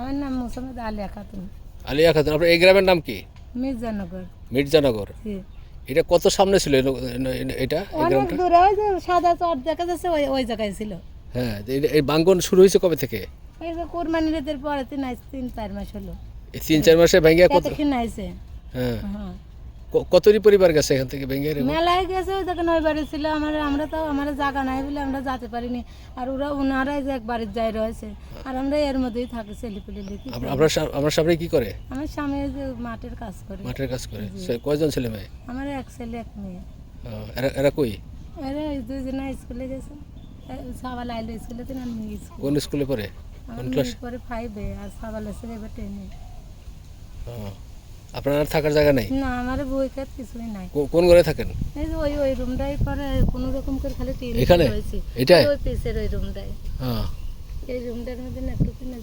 আমার নাম মোসাম্মদ আলিয়া খাতুন আলিয়া খাতুন আপনার এই গ্রামের নাম কি? মির্জানগর। মির্জানগর। এটা কত সামনে ছিল এটা? অনেক দূরে ওই যে সাদা চট দেখা যাচ্ছে ওই ওই জায়গায় ছিল। হ্যাঁ এই- বাঙ্গন শুরু হয়েছে কবে থেকে? এই যে কোরবানির ঈদের পরে তিন তিন চার মাস হলো। এই তিন চার মাসে ভেঙে কত এতক্ষণ আইছে হ্যাঁ। হ্যাঁ। ক- কতটি পরিবার গেছে এখান থেকে ভেঙে রে? মেলায় গেছে ওই দেখেন ওই বাড়ি ছিল আমার আমরা তো আমার জায়গা নাই বলে আমরা যেতে পারিনি। আর ওরা ওনারাই যে এক বাড়ির যাই রয়েছে। আর আমরা এর মধ্যেই থাকি ছেলে পেলে লিখি আপ- আপনার সামনে কি করে? আমার স্বামী যে মাঠের কাজ করে। মাঠের কাজ করে। কয়জন ছেলে মেয়ে? আমার এক ছেলে এক মেয়ে। এরা এরা কই? ওই দুজনে স্কুলে গেছে। সাবাল আইলো স্কুলে তো আমি স্কুল কোন স্কুলে পড়ে? আমার মেয়ে পরে ফাইভে আর সাবাল আছে এবার টেনে। আপনার থাকার জায়গা নেই? না আমার বই খাত কিছুই নাই। কোন ঘরে থাকেন? এই যে ওই ওই রুমটাই পরে কোনো রকম করে খালি টিন এখানে? এটাই? ওই পিসের ওই রুমটাই হ্যাঁ। এই রুমটার মধ্যে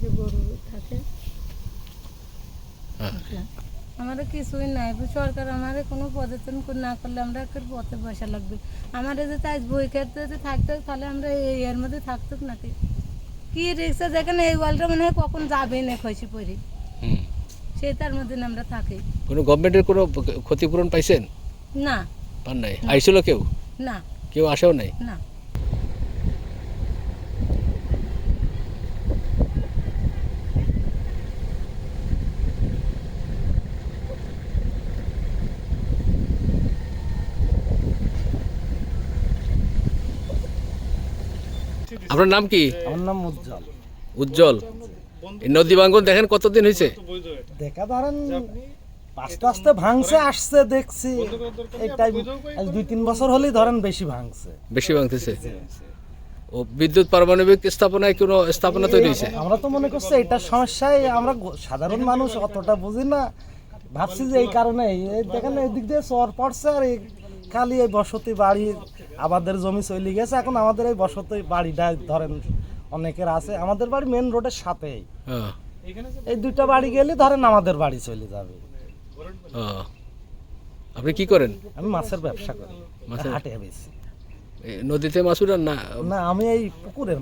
যে গরু থাকে। হ্যাঁ। কিছুই নাই সরকার কোনো না করলে আমরা একটা পথে বসা লাগবে। আমাদের যে তাই বই যদি থাকতো তাহলে আমরা এই এর মধ্যে থাকতো নাকি? কি রিক্সা যেখানে এই ওয়ালটা মনে হয় কখন যাবে না খসি পড়ি। হুম। সেই তার মধ্যে আমরা থাকি। কোনো গভর্নমেন্টের কোনো ক্ষতিপূরণ পাইছেন? না। পান নাই? আইছিল কেউ? না। কেউ আসেও নাই? না। আপনার নাম কি? আমার নাম উজ্জ্বল। উজ্জ্বল। এই নদী ভাঙ্গন দেখেন কতদিন হয়েছে? দেখা ধরেন আস্তে আস্তে ভাঙছে আসছে দেখছি। এই টাইম দুই তিন বছর হলেই ধরেন বেশি ভাঙছে। বেশি ভাঙতেছে। ও বিদ্যুৎ পারমাণবিক স্থাপনায় কোনো স্থাপনা তৈরি হয়েছে? আমরা তো মনে করছি এটার সমস্যায় আমরা সাধারণ মানুষ অতটা বুঝি না। ভাবছি যে এই কারণে এই দেখেন এদিক দিয়ে চর পড়ছে আর এই খালি এই বসতি বাড়ি আমাদের জমি চলে গেছে এখন আমাদের এই বসতি বাড়িটা ধরেন অনেকের আছে আমাদের বাড়ি মেন রোডের সাথেই। হ্যাঁ। এই দুইটা বাড়ি গেলে ধরেন আমাদের বাড়ি চলে যাবে। হ্যাঁ। আপনি কি করেন? আমি মাছের ব্যবসা করি মাছের- হাটে বেশি। নদীতে মাছ উঠান না? না আমি এই পুকুরের